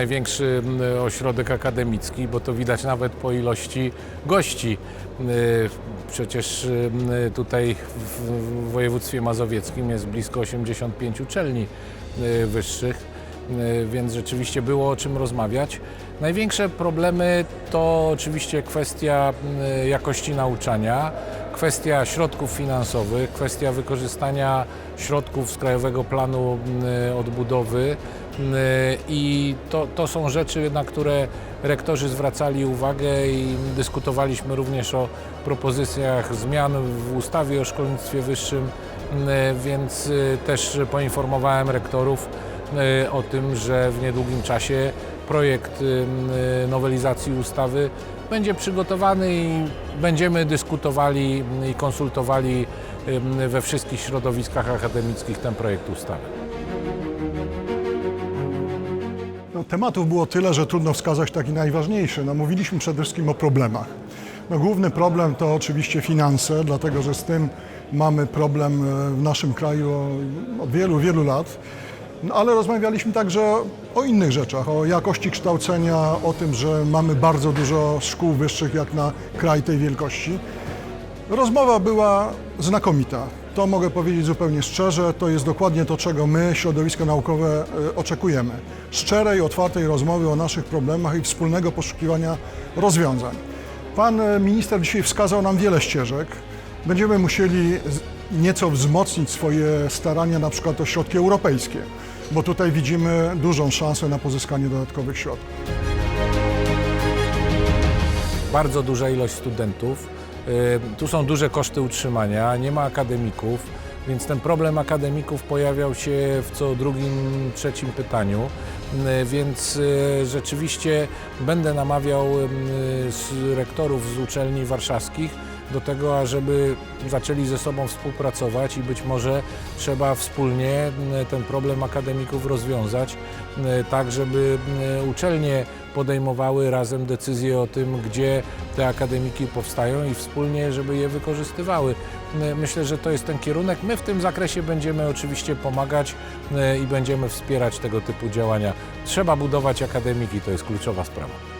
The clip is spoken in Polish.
największy ośrodek akademicki, bo to widać nawet po ilości gości. Przecież tutaj w województwie mazowieckim jest blisko 85 uczelni wyższych, więc rzeczywiście było o czym rozmawiać. Największe problemy to oczywiście kwestia jakości nauczania, kwestia środków finansowych, kwestia wykorzystania środków z Krajowego Planu y, Odbudowy. Y, i to, to są rzeczy, na które rektorzy zwracali uwagę i dyskutowaliśmy również o propozycjach zmian w ustawie o szkolnictwie wyższym, y, więc y, też poinformowałem rektorów y, o tym, że w niedługim czasie projekt y, nowelizacji ustawy będzie przygotowany i będziemy dyskutowali i konsultowali we wszystkich środowiskach akademickich ten projekt ustawy. No, tematów było tyle, że trudno wskazać taki najważniejszy. No, mówiliśmy przede wszystkim o problemach. No, główny problem to oczywiście finanse, dlatego że z tym mamy problem e, w naszym kraju od wielu, wielu lat. No, ale rozmawialiśmy także o innych rzeczach, o jakości kształcenia, o tym, że mamy bardzo dużo szkół wyższych jak na kraj tej wielkości. Rozmowa była znakomita. To mogę powiedzieć zupełnie szczerze, to jest dokładnie to, czego my, środowisko naukowe, e, oczekujemy. Szczerej, otwartej rozmowy o naszych problemach i wspólnego poszukiwania rozwiązań. Pan e, minister dzisiaj wskazał nam wiele ścieżek. Będziemy musieli nieco wzmocnić swoje starania, na przykład o środki europejskie, bo tutaj widzimy dużą szansę na pozyskanie dodatkowych środków. Bardzo duża ilość studentów, y, tu są duże koszty utrzymania, nie ma akademików, więc ten problem akademików pojawiał się w co drugim, trzecim pytaniu, Y, więc y, rzeczywiście będę namawiał rektorów z uczelni warszawskich do tego, ażeby zaczęli ze sobą współpracować i być może trzeba wspólnie ten problem akademików rozwiązać, tak żeby uczelnie podejmowały razem decyzje o tym, gdzie te akademiki powstają i wspólnie, żeby je wykorzystywały. Myślę, że to jest ten kierunek. My w tym zakresie będziemy oczywiście pomagać i będziemy wspierać tego typu działania. Trzeba budować akademiki, to jest kluczowa sprawa.